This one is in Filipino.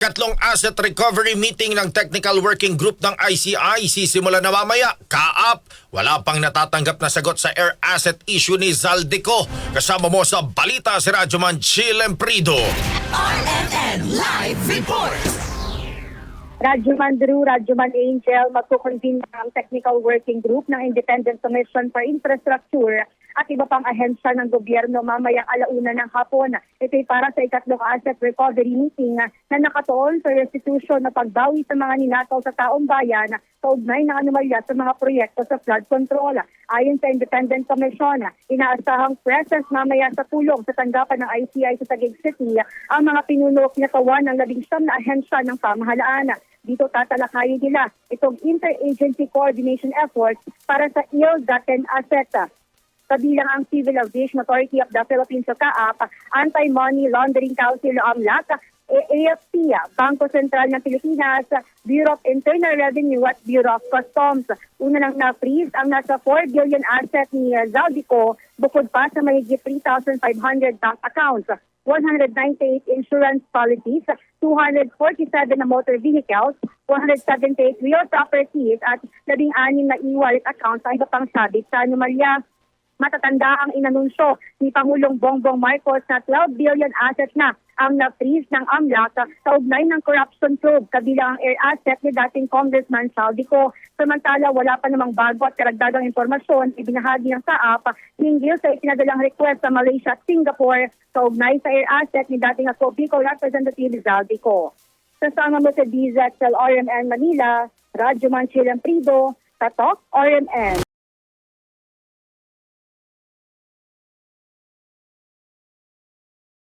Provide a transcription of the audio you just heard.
Katlong asset recovery meeting ng Technical Working Group ng ICI sisimula na mamaya. Kaap, wala pang natatanggap na sagot sa air asset issue ni Zaldico. Kasama mo sa balita si Radyoman Chill Prido. RNN Live Report! Radyo Man Drew, Radyo Man Angel, magkukonvene ang Technical Working Group ng Independent Commission for Infrastructure at iba pang ahensya ng gobyerno mamayang alauna ng hapon. Ito'y para sa ikatlong asset recovery meeting na nakatuon sa restitution na pagbawi sa mga ninakaw sa taong bayan kaugnay ng anomalya sa mga proyekto sa flood control. Ayon sa Independent Commission, inaasahang presence mamaya sa tulong sa tanggapan ng ICI sa Taguig City ang mga pinunok na kawan ng labing siyam na ahensya ng pamahalaan. Dito tatalakayin nila itong interagency coordination efforts para sa ill-gotten asset kabilang ang Civil Aviation Authority of the Philippines o CAAP, Anti-Money Laundering Council o AMLAC, AFP, Bangko Sentral ng Pilipinas, Bureau of Internal Revenue at Bureau of Customs. Una nang na-freeze ang nasa 4 billion asset ni Zaldico bukod pa sa mahigit 3,500 bank accounts. 198 insurance policies, 247 na motor vehicles, 178 real properties at 16 na e-wallet accounts ay iba pang sabit sa anomalya matatanda ang inanunsyo ni Pangulong Bongbong Marcos na 12 billion asset na ang na-freeze ng AMLAC sa ugnay ng corruption probe kabilang ang air asset ni dating Congressman Saldico. Samantala, wala pa namang bago at karagdagang informasyon ibinahagi ng SAAP hinggil sa itinadalang request sa Malaysia at Singapore sa ugnay sa air asset ni dating ako Bicol Representative Saldico. Kasama mo sa DZXL RMN Manila, Radyo Manchilang Prido, Tatok RMN.